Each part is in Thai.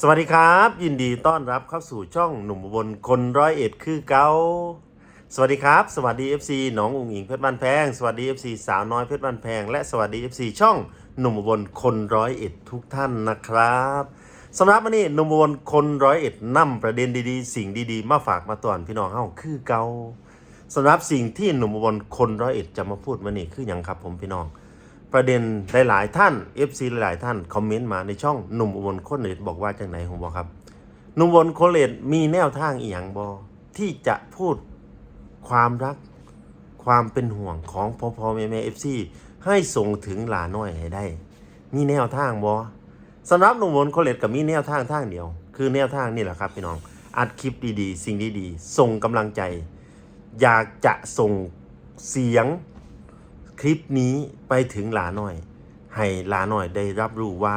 สวัสดีครับ ยินดีต้อนรับเข้าสู่ช่องหนุ่มบนคนร้อยเอ็ดคือเกาสวัสดีครับ สวัสดี FC หนองอุ๋งอิงเพชรบ้านแพง สวัสดี FC สาวน้อยเพชรบ้านแพง และสวัสดี FC ช่องหนุ่มบลคนร้อยเอ็ดทุกท่านนะครับสำหรับวันนี้หนุ่มบลคนร้อยเอ็ดนำประเด็นดีๆ สิ่งดีๆ มาฝากมาตอนพี่น้องเฮาคือเกาสำหรับสิ่งที่หนุ่มบลคนร้อยเอ็ดจะมาพูดวันนี้คืออย่างครับผมพี่น้อง ประเด็นหลายๆท่าน FC หลายๆท่านคอมเมนต์มาในช่องหนุ่มอุบลคเลดบอกว่าจังไหนผมบอกครับหนุ่มอุบลคเลดมีแนวทางอีหยังบอที่จะพูดความรักความเป็นห่วงของพ่อพ่อแม่แม่เอฟซีให้ส่งถึงหลาน้อยให้ได้ มีแนวทางบอสำหรับหนุ่มอุบลคเลดกับมีแนวทางทางเดียว คือแนวทางนี่แหละครับพี่น้องอัดคลิปดีๆ สิ่งดีๆส่งกำลังใจ อยากจะส่งเสียง คลิปนี้ไปถึงหลาหน่อย ให้หลาหน่อยได้รับรู้ว่า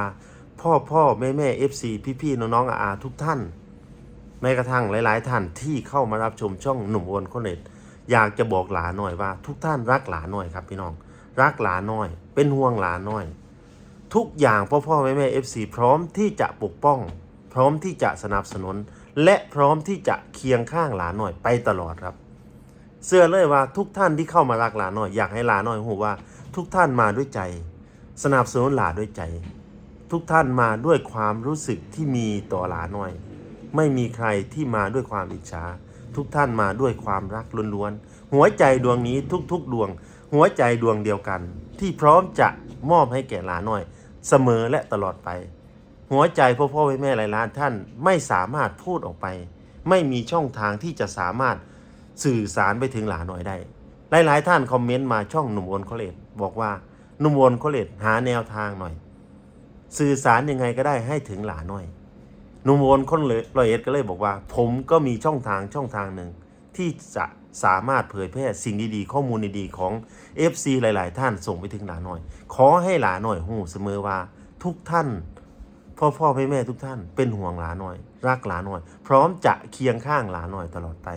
พ่อพ่อแม่แม่เอฟซีพี่พี่น้องๆอาอาทุกท่านแม้กระทั่งหลาย ๆ ท่านที่เข้ามารับชมช่องหนุ่มโอนคนเน็ตอยากจะบอกหลาหน่อยว่า ทุกท่านรักหลาหน่อยครับพี่น้อง รักหลาหน่อย เป็นห่วงหลาหน่อย ทุกอย่างพ่อพ่อแม่แม่เอฟซีพร้อมที่จะปกป้อง พร้อมที่จะสนับสนุน และพร้อมที่จะเคียงข้างหลาหน่อยไปตลอดครับ เชื่อเลยว่าทุกท่านที่เข้ามารักหลาหน่อยอยากให้หลาหน่อยหูว่า ทุกท่านมาด้วยใจ สนับสนุนหลาด้วยใจ ทุกท่านมาด้วยความรู้สึกที่มีต่อหลาหน่อย ไม่มีใครที่มาด้วยความอิจฉาทุกท่านมาด้วยความรักล้วนๆหัวใจดวงนี้ทุกๆดวง หัวใจดวงเดียวกัน ที่พร้อมจะมอบให้แก่หลาหน่อย เสมอและตลอดไป หัวใจพ่อพ่อแม่แม่หลายล้านท่านไม่สามารถพูดออกไป ไม่มีช่องทางที่จะสามารถ สื่อสารไปถึงหลาหน่อยได้ หลายๆท่านคอมเมนต์มาช่องหนุ่มโอนโคเลตบอกว่าหนุ่มโอนโคเลตหาแนวทางหน่อย สื่อสารยังไงก็ได้ให้ถึงหลาหน่อยหนุ่มโอนคนเลยรอยเอ็ดก็เลยบอกว่า ผมก็มีช่องทางช่องทางหนึ่งที่จะสามารถเผยแพร่สิ่งดีๆ ข้อมูลดีๆของ FC หลายๆ ท่านส่งไปถึงหลาหน่อย ขอให้หลาหน่อยหูเสมอว่าทุกท่านพ่อพ่อแม่แม่ทุกท่านเป็นห่วงหลาหน่อย รักหลาหน่อย พร้อมจะเคียงข้างหลาหน่อยตลอดไป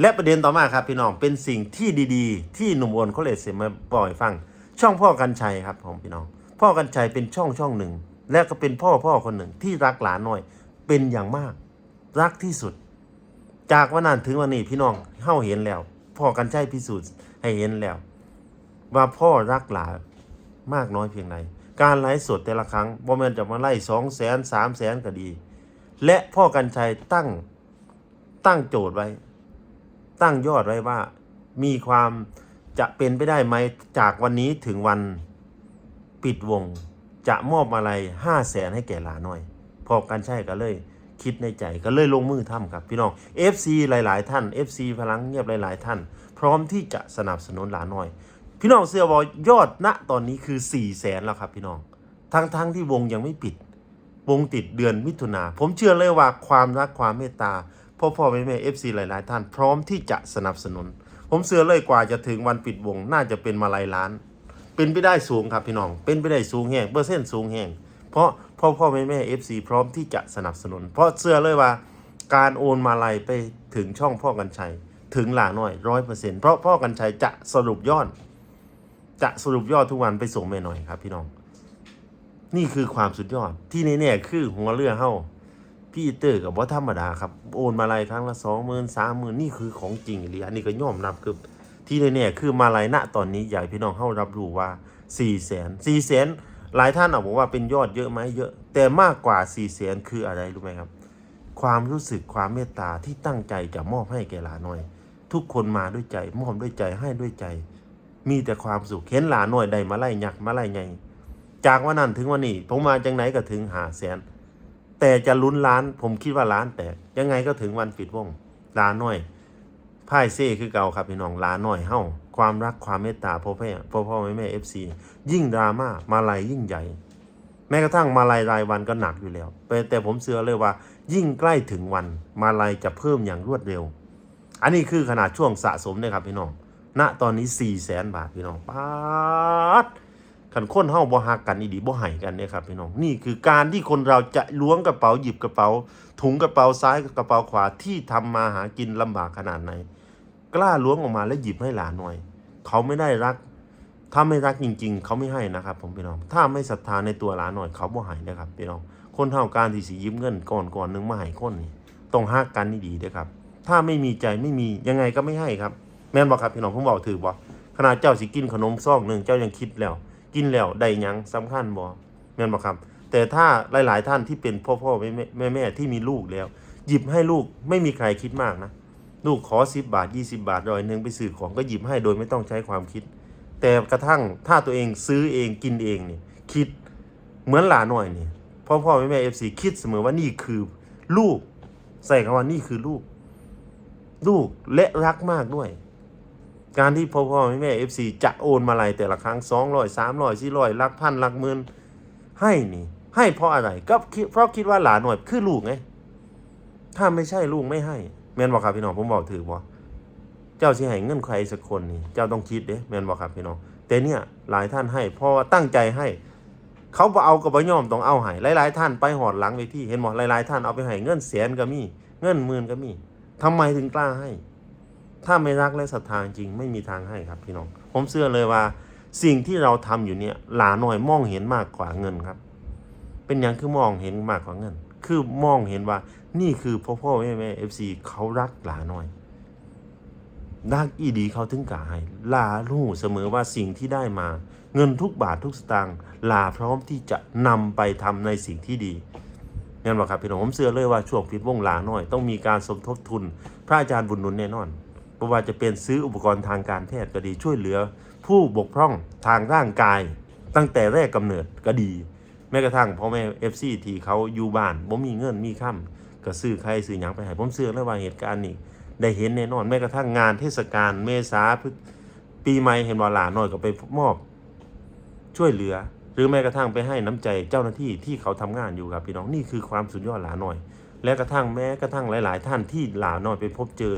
และประเด็นต่อมาครับพี่น้องเป็นสิ่งที่ดีๆ ที่หนุ่มโอนเขาเลยเสียมาบ่อยฟัง ช่องพ่อกันชัยครับผมพี่น้อง พ่อกันชัยเป็นช่องช่องหนึ่ง และก็เป็นพ่อพ่อคนหนึ่งที่รักหลานหน่อย เป็นอย่างมาก รักที่สุด จากวันนั้นถึงวันนี้พี่น้องเฮาเห็นแล้ว พ่อกันชัยพิสูจน์ให้เห็นแล้ว ว่าพ่อรักหลานมากน้อยเพียงใดการไลฟ์สดแต่ละครั้งบ่แม่นจะมาไล่สองแสนสามแสนก็ดี และพ่อกันชัยตั้งตั้งโจทย์ไว้ ตั้งยอดไว้ว่า มีความจะเป็นไปได้ไหมจากวันนี้ถึงวันปิดวง จะมอบอะไรห้าแสนให้แก่หลาน้อย พอกันใช่ก็เลย คิดในใจก็เลยลงมือทำครับ พี่น้อง FC หลาย ๆ ท่าน FC พลังเงียบหลาย ๆ ท่าน พร้อมที่จะสนับสนุนหลาน้อย พี่น้องเสื้อบอยอดณตอนนี้คือ4ี่แสนแล้วครับพี่น้องทั้งๆที่วงยังไม่ปิด วงติดเดือนมิถุนาผมเชื่อเลยว่าความรักความเมตตา พ่อพ่อแม่แม่เอฟซีหลาย ๆ ท่านพร้อมที่จะสนับสนุน ผมเชื่อเลยกว่าจะถึงวันปิดวงน่าจะเป็นมาลายล้าน เป็นไปได้สูงครับพี่น้อง เป็นไปได้สูงแห่งเปอร์เซ็นต์สูงแห่งเพราะพ่อพ่อแม่แม่เอฟซีพร้อมที่จะสนับสนุน เพราะเชื่อเลยว่า การโอนมาลัยไปถึงช่องพ่อกันชัยถึงหลาหน้อยร้อยเปอร์เซ็นต์เพราะพ่อกันชัยจะสรุปยอดจะสรุปยอดทุกวันไปส่งแม่หน่อยครับพี่น้อง นี่คือความสุดยอดที่แน่ๆคือหัวเรือเฮา พี่เตอร์กับว่าธรรมดาครับ โอนมาลายครั้งละสองหมื่นสามหมื่นนี่คือของจริงเลยอันนี้ก็ย่อมรับคือที่แน่ๆคือมาลายณตอนนี้อยากให้พี่น้องเข้ารับรู้ว่าสี่แสนสี่แสนหลายท่านอาบอกว่าเป็นยอดเยอะไหมเยอะ แต่มากกว่าสี่แสนคืออะไรรู้ไหมครับ ความรู้สึกความเมตตาที่ตั้งใจจะมอบให้แก่หลานน้อย ทุกคนมาด้วยใจมอบด้วยใจให้ด้วยใจ มีแต่ความสุขเห็นหลานน้อยได้มาไล่ยักมาไล่ไงจากวันนั้นถึงวันนี้ผมมาจังไหนก็ถึงหาแสน แต่จะลุ้นล้าน ผมคิดว่าล้านแตกยังไงก็ถึงวันปิดวงล้านน้อยพ่ายเซ่คือเก่าครับพี่น้องล้านน้อยเฮ้าความรักความเมตตาพ่อแม่พ่อพ่อแม่แม่เอฟซียิ่งดราม่ามาลายยิ่งใหญ่ แม้กระทั่งมาลายรายวันก็หนักอยู่แล้วแต่แต่ผมเชื่อเลยว่า ยิ่งใกล้ถึงวัน มาลายจะเพิ่มอย่างรวดเร็ว อันนี้คือขนาดช่วงสะสมนะครับพี่น้องณตอนนี้4ี่แสนบาทพี่น้องป๊าด ขันค้นเฮาบ่ฮักกันอีดีบ่ให้กันเนี่ยครับพี่น้องนี่คือการที่คนเราจะล้วงกระเป๋าหยิบกระเป๋า ถุงกระเป๋าซ้ายกระเป๋าขวาที่ทำมาหากินลำบากขนาดไหน กล้าล้วงออกมาแล้วหยิบให้หลานหน่อย เขาไม่ได้รัก ถ้าไม่รักจริง ๆ เขาไม่ให้นะครับผมพี่น้อง ถ้าไม่ศรัทธาในตัวหลานหน่อย เขาบ่ให้นะครับพี่น้องคนเท่าการที่สิยืมเงินก่อนก่อนหนึงมาให้คนนี่ต้องฮักกันนี่ดีเด้อครับ ถ้าไม่มีใจไม่มียังไงก็ไม่ให้ครับ แม่นบอกครับพี่น้องผมบอกถือบ่ขนาดเจ้าสิกินขนมซองหนึ่งเจ้ายังคิดแล้ว กินแล้วได้ยังสำคัญบ่แม่นบอครับ แต่ถ้าหลาย ๆ ท่านที่เป็นพ่อพ่อแม่แม่แม่ที่มีลูกแล้ว หยิบให้ลูกไม่มีใครคิดมากนะลูกขอ 10 บาท 20 บาทร้อยหนึ่งไปซื้อของก็หยิบให้โดยไม่ต้องใช้ความคิด แต่กระทั่งถ้าตัวเองซื้อเองกินเองนี่คิดเหมือนหลานหน่อยนี่พ่อพ่อแม่แม่เอฟซีคิดเสมอว่านี่คือลูกใส่คำว่านี่คือลูก ลูกและรักมากด้วย การที่พ่อพ่อแม่แม่เอฟซีจะโอนมาลัยแต่ละครั้งสองร้อยสามร้อยสี่ร้อยลักพันลักหมื่นให้นี่ ให้เพราะอะไรก็เพราะคิดว่าหลานหน่อยคือลูกไงถ้าไม่ใช่ลูกไม่ให้ แม่นบอกครับพี่น้องผมบอกถือบ่เจ้าสิให้เงินใครสักคนนี่เจ้าต้องคิดเด้แม่นบอกครับพี่น้องแต่เนี่ยหลายท่านให้เพราะว่าตั้งใจให้ เขาบ่เอากับบ่ยอมต้องเอาให้หลายๆ ท่านไปหอดหลังเวทีเห็นบ่หลายๆ ท่านเอาไปให้เงินแสนก็มี เงินหมื่นก็มีทำไมถึงกล้าให้ ถ้าไม่รักและศรัทธาจริงไม่มีทางให้ครับพี่น้อง ผมเชื่อเลยว่า สิ่งที่เราทำอยู่เนี่ยหลาหน่อยมองเห็นมากกว่าเงินครับ เป็นอย่างคือมองเห็นมากกว่าเงิน คือมองเห็นว่า นี่คือพ่อพ่อแม่แม่เอฟซีเขารักหลาหน่อยรักอีดีเขาถึงกาให้ลารู้เสมอว่าสิ่งที่ได้มา เงินทุกบาททุกสตางค์ลาพร้อมที่จะนำไปทำในสิ่งที่ดีงั้นบอกครับพี่น้องผมเชื่อเลยว่าช่วงปิดวงลาหน่อย ต้องมีการสมทบทุน พระอาจารย์บุญนุนแน่นอน ไม่ว่าจะเป็นซื้ออุปกรณ์ทางการแพทย์ก็ดีช่วยเหลือ ผู้บกพร่องทางร่างกาย ตั้งแต่แรกกำเนิดก็ดี แม้กระทั่งพ่อแม่เอฟซีที่เขาอยู่บ้านบ่มีเงินมีค่ำก็ซื้อใครซื้อหยังไปให้ผมเชื่อเลยว่าเหตุการณ์นี้ได้เห็นแน่นอนแม้กระทั่งงานเทศกาลเมษาพฤษปีใหม่เห็นว่าหลานน้อยก็ไปมอบ ช่วยเหลือ หรือแม้กระทั่งไปให้น้ำใจเจ้าหน้าที่ที่เขาทำงานอยู่ครับพี่น้องนี่คือความสุดยอดหลาน้อย และกระทั่งแม้กระทั่งหลาย ๆ ท่านที่หลาน้อยไปพบเจอ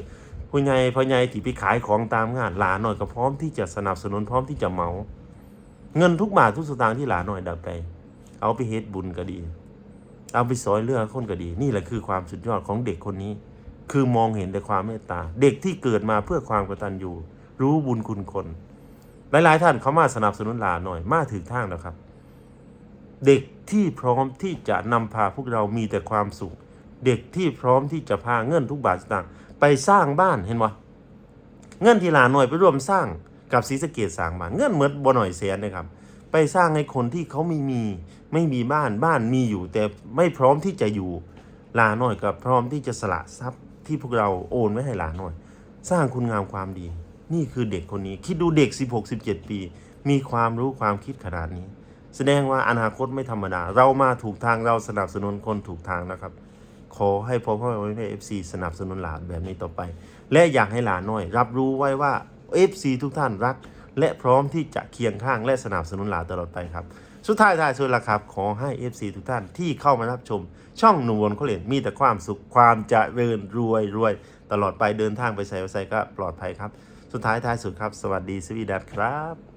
ผู้ใหญ่พ่อใหญ่ที่ไปขายของตามงานหลาน้อยก็พร้อมที่จะสนับสนุนพร้อมที่จะเมา เงินทุกบาททุกสตางค์ที่หลาน้อยดับไปเอาไปเฮ็ดบุญก็ดี เอาไปสอยเรือคนก็ดี นี่แหละคือความสุดยอดของเด็กคนนี้ คือมองเห็นแต่ความเมตตา เด็กที่เกิดมาเพื่อความกตัญญูรู้บุญคุณคน หลายๆ ท่านเขามาสนับสนุนหลานหน่อยมาถึงทางแล้วครับ เด็กที่พร้อมที่จะนำพาพวกเรามีแต่ความสุข เด็กที่พร้อมที่จะพาเงินทุกบาทสตางค์ ไปสร้างบ้านเห็นวะเงินที่หลานหน่อยไปร่วมสร้างกับศรีสะเกดสร้างบ้านเงินเหมือนบ่หน่อยแสนนะครับ ไปสร้างให้คนที่เขาไม่มีไม่มีบ้านบ้านมีอยู่ แต่ไม่พร้อมที่จะอยู่หลานหน่อยกับพร้อมที่จะสละทรัพย์ที่พวกเราโอนไว้ให้หลานหน่อย สร้างคุณงามความดี นี่คือเด็กคนนี้ คิดดูเด็ก 16-17 ปี มีความรู้ความคิดขนาดนี้ แสดงว่าอนาคตไม่ธรรมดา เรามาถูกทางเราสนับสนุนคนถูกทางนะครับ ขอให้พ่อพ่อแม่เอฟซีสนับสนุนหลานแบบนี้ต่อไป และอยากให้หลานน้อย รับรู้ไว้ว่า FC ทุกท่านรัก และพร้อมที่จะเคียงข้างและสนับสนุนหลานตลอดไปครับ สุดท้ายท้ายสุดละครับ ขอให้ FC ทุกท่านที่เข้ามารับชม ช่องหนุ่มวนเขาเลนมีแต่ความสุขความเริญรวยรวยตลอดไปเดินทางไปใส่ไปใส่ก็ปลอดภัยครับ สุดท้ายท้ายสุดครับ สวัสดีสวีดัสครับ